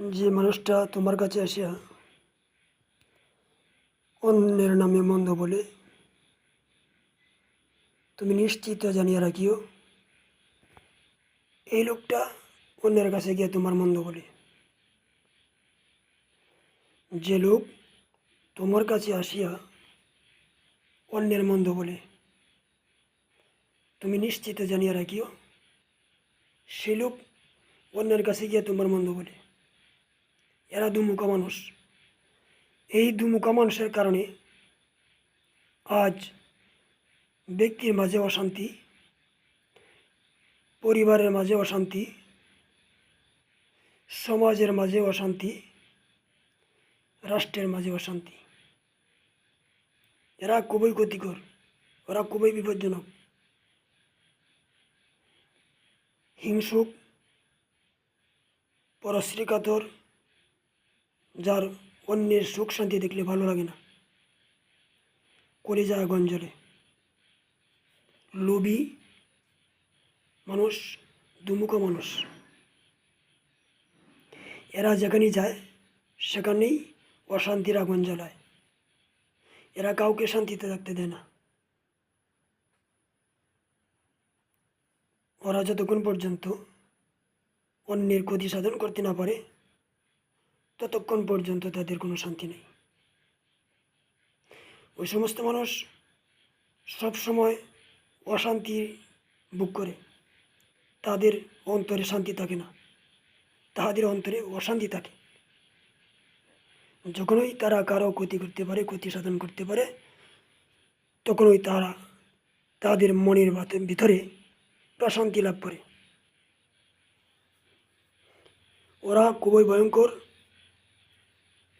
যে মানুষটা তোমার কাছে আসিয়া অন্যের নামে মন্দ বলে, তুমি নিশ্চিত জানিয়ে রাখিও, এই লোকটা অন্যের কাছে গিয়ে তোমার মন্দ বলে। যে লোক তোমার কাছে আসিয়া অন্যের মন্দ বলে, তুমি নিশ্চিত জানিয়ে রাখিও, সে লোক অন্যের কাছে গিয়ে তোমার মন্দ বলে। এরা দুমুখা মানুষ। এই দুমুখা মানুষের কারণে আজ ব্যক্তির মাঝে অশান্তি, পরিবারের মাঝে অশান্তি, সমাজের মাঝে অশান্তি, রাষ্ট্রের মাঝে অশান্তি। এরা খুবই ক্ষতিকর, ওরা খুবই বিপজ্জনক। হিংসুক, পরশ্রীকাতর যার অন্যের সুখ শান্তি দেখলে ভালো লাগে না। কলিজা আগুন জ্বলে। লোভী মানুষ, দুমুখো মানুষ। এরা যেখানেই যায়, সেখানেই অশান্তির আগুন জ্বালায়। এরা কাউকে শান্তিতে থাকতে দেয় না। ওরা যতক্ষণ পর্যন্ত অন্যের ক্ষতি সাধন করতে না পারে ততক্ষণ পর্যন্ত তাদের কোনো শান্তি নেই। ওই সমস্ত মানুষ সব সময় অশান্তি বুক করে। তাদের অন্তরে শান্তি থাকে না। তাহাদের অন্তরে অশান্তি থাকে। যখনই তারা কারও ক্ষতি করতে পারে, ক্ষতি সাধন করতে পারে, তখনই তারা তাদের মনের ভিতরে প্রশান্তি লাভ করে। ওরা খুবই ভয়ঙ্কর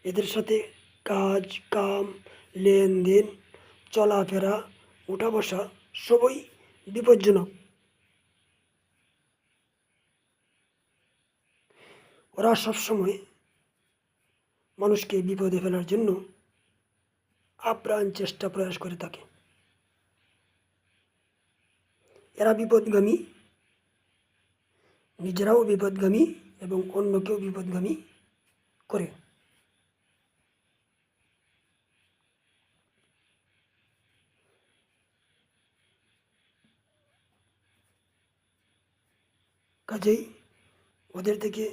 এদের সাথে কাজ, কাম, লেনদেন, চলাফেরা উঠা বসা সবই বিপজ্জনক। ওরা সবসময় মানুষকে বিপদে ফেলার জন্য আপ্রাণ চেষ্টা প্রয়াস করে থাকে। এরা বিপদগামী। নিজেরাও বিপদগামী এবং অন্যকেও বিপদগামী করে। কাজেই ওদের থেকে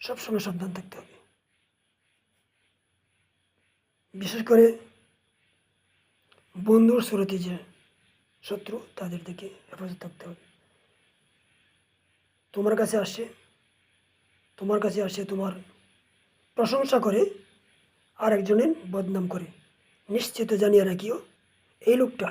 সবসময় সাবধান থাকতে হবে। বিশেষ করে বন্ধুর স্রোতে যে শত্রু, তাদের থেকে হেফাজত থাকতে হবে। তোমার কাছে আসে, তোমার কাছে আসে, তোমার প্রশংসা করে আর একজনের বদনাম করে। নিশ্চিত জানিয়ে রাখিও, এই লোকটা